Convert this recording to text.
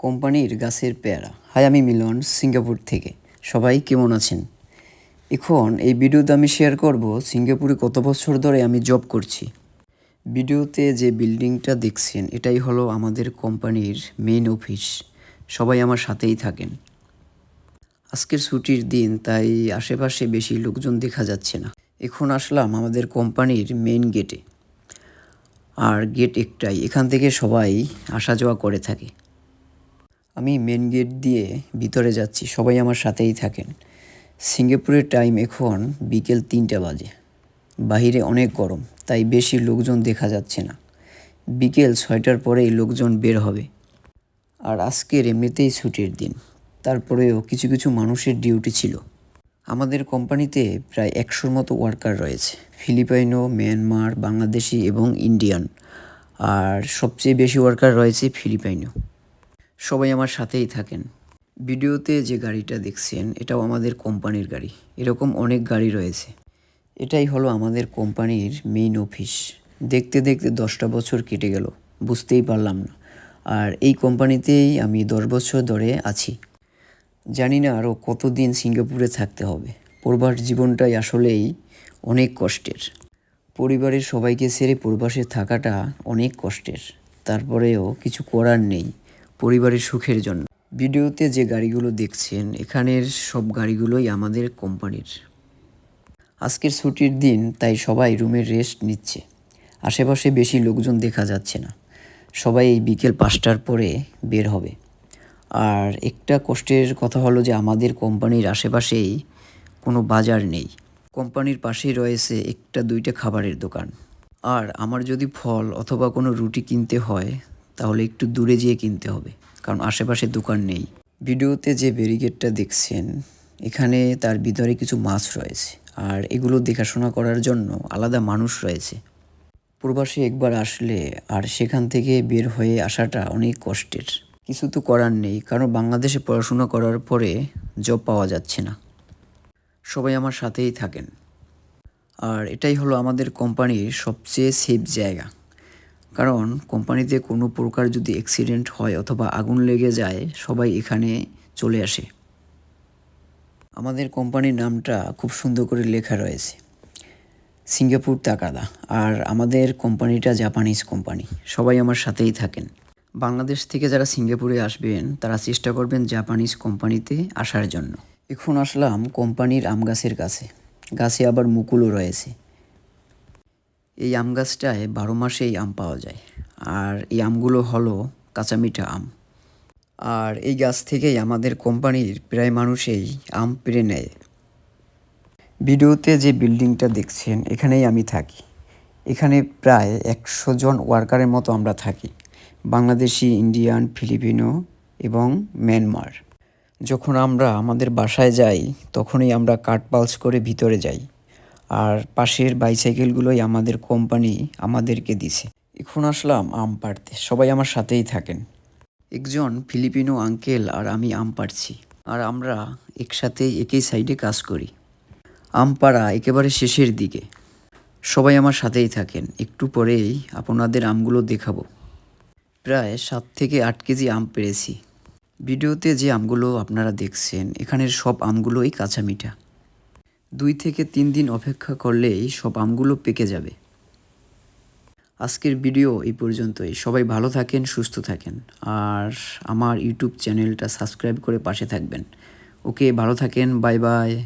কোম্পানির গাছের পেয়ারা। হাই, আমি মিলন, সিঙ্গাপুর থেকে। সবাই কেমন আছেন? এখন এই ভিডিওতে আমি শেয়ার করব সিঙ্গাপুরে কত বছর ধরে আমি জব করছি। ভিডিওতে যে বিল্ডিংটা দেখছেন, এটাই হলো আমাদের কোম্পানির মেইন অফিস সবাই আমার সাথেই থাকেন। আজকের ছুটির দিন, তাই আশেপাশে বেশি লোকজন দেখা যাচ্ছে না। এখন আসলাম আমাদের কোম্পানির মেইন গেটে আর গেট একটাই, এখান থেকে সবাই আসা যাওয়া করে থাকে। আমি মেন গেট দিয়ে ভিতরে যাচ্ছি, সবাই আমার সাথেই থাকেন। সিঙ্গাপুরের টাইম এখন বিকেল তিনটা বাজে। বাহিরে অনেক গরম, তাই বেশি লোকজন দেখা যাচ্ছে না। বিকেল ছয়টার পরেই লোকজন বের হবে। আর আজকের এমনিতেই ছুটির দিন, তারপরেও কিছু কিছু মানুষের ডিউটি ছিল। আমাদের কোম্পানিতে প্রায় একশোর মতো ওয়ার্কার রয়েছে। ফিলিপাইনো, মিয়ানমার, বাংলাদেশি এবং ইন্ডিয়ান। আর সবচেয়ে বেশি ওয়ার্কার রয়েছে ফিলিপাইনো। সবাই আমার সাথেই থাকেন। ভিডিওতে যে গাড়িটা দেখছেন, এটাও আমাদের কোম্পানির গাড়ি। এরকম অনেক গাড়ি রয়েছে। এটাই হলো আমাদের কোম্পানির মেইন অফিস দেখতে দেখতে দশটা বছর কেটে গেল, বুঝতেই পারলাম না। আর এই কোম্পানিতেই আমি দশ বছর ধরে আছি। জানি না আরও কতদিন সিঙ্গাপুরে থাকতে হবে। প্রবাস জীবনটাই আসলেই অনেক কষ্টের। পরিবারের সবাইকে ছেড়ে প্রবাসে থাকাটা অনেক কষ্টের। তারপরেও কিছু করার নেই। পরিবারের সুখের জন্য। ভিডিওতে যে গাড়িগুলো দেখছেন, এখানের সব গাড়িগুলোই আমাদের কোম্পানির। আজকের ছুটির দিন, তাই সবাই রুমে রেস্ট নিচ্ছে। আশেপাশে বেশি লোকজন দেখা যাচ্ছে না। সবাই এই বিকেল পাঁচটার পরে বের হবে। আর একটা কষ্টের কথা হলো যে, আমাদের কোম্পানির আশেপাশেই কোনো বাজার নেই। কোম্পানির পাশেই রয়েছে একটা দুইটা খাবারের দোকান। আর আমার যদি ফল অথবা কোনো রুটি কিনতে হয় তাহলে একটু দূরে যেয়ে কিনতে হবে, কারণ আশেপাশে দোকান নেই। ভিডিওতে যে ব্যারিকেডটা দেখছেন, এখানে তার ভিতরে কিছু মাছ রয়েছে, আর এগুলো দেখাশোনা করার জন্য আলাদা মানুষ রয়েছে। প্রবাসে একবার আসলে আর সেখান থেকে বের হয়ে আসাটা অনেক কষ্টের। কিছু তো করার নেই, কারণ বাংলাদেশে পড়াশোনা করার পরে জব পাওয়া যাচ্ছে না। সবাই আমার সাথেই থাকেন। আর এটাই হলো আমাদের কোম্পানির সবচেয়ে সেফ জায়গা। কারণ কোম্পানিতে কোনো প্রকার যদি অ্যাক্সিডেন্ট হয় অথবা আগুন লেগে যায়, সবাই এখানে চলে আসে। আমাদের কোম্পানির নামটা খুব সুন্দর করে লেখা রয়েছে। সিঙ্গাপুর তাকাদা। আর আমাদের কোম্পানিটা জাপানিজ কোম্পানি। সবাই আমার সাথেই থাকেন। বাংলাদেশ থেকে যারা সিঙ্গাপুরে আসবেন, তারা চেষ্টা করবেন জাপানিজ কোম্পানিতে আসার জন্য। এখন আসলাম কোম্পানির আম গাছের কাছে। গাছে আবার মুকুলও রয়েছে। এই আম গাছটায় বারো মাসেই আম পাওয়া যায়। আর এই আমগুলো হলো কাঁচা মিঠা আম। আর এই গাছ থেকেই আমাদের কোম্পানির প্রায় মানুষেই আম পেরে নেয়। ভিডিওতে যে বিল্ডিংটা দেখছেন, এখানেই আমি থাকি। এখানে প্রায় একশো জন ওয়ার্কারের মতো আমরা থাকি। বাংলাদেশি, ইন্ডিয়ান, ফিলিপিনো এবং মিয়ানমার। যখন আমরা আমাদের বাসায় যাই, তখনই আমরা কাঠ পালস করে ভিতরে যাই। আর পাশের বাইসাইকেলগুলোই আমাদের কোম্পানি আমাদেরকে দিছে। এখন আসলাম আম পাড়তে। সবাই আমার সাথেই থাকেন। একজন ফিলিপিনো আঙ্কেল আর আমি আম পাড়ছি। আর আমরা একসাথেই একই সাইডে কাজ করি। আম পাড়া একেবারে শেষের দিকে। সবাই আমার সাথেই থাকেন। একটু পরেই আপনাদের আমগুলো দেখাবো। প্রায় সাত থেকে আট কেজি আম পেরেছি। ভিডিওতে যে আমগুলো আপনারা দেখছেন, এখানের সব আমগুলোই কাঁচা মিঠা। দুই থেকে তিন দিন অপেক্ষা করলেই সব আমগুলো পেকে যাবে। আজকের ভিডিও এই পর্যন্তই। সবাই ভালো থাকেন, সুস্থ থাকেন। আর আমার ইউটিউব চ্যানেলটা সাবস্ক্রাইব করে পাশে থাকবেন। ওকে, ভালো থাকেন, বাই বাই।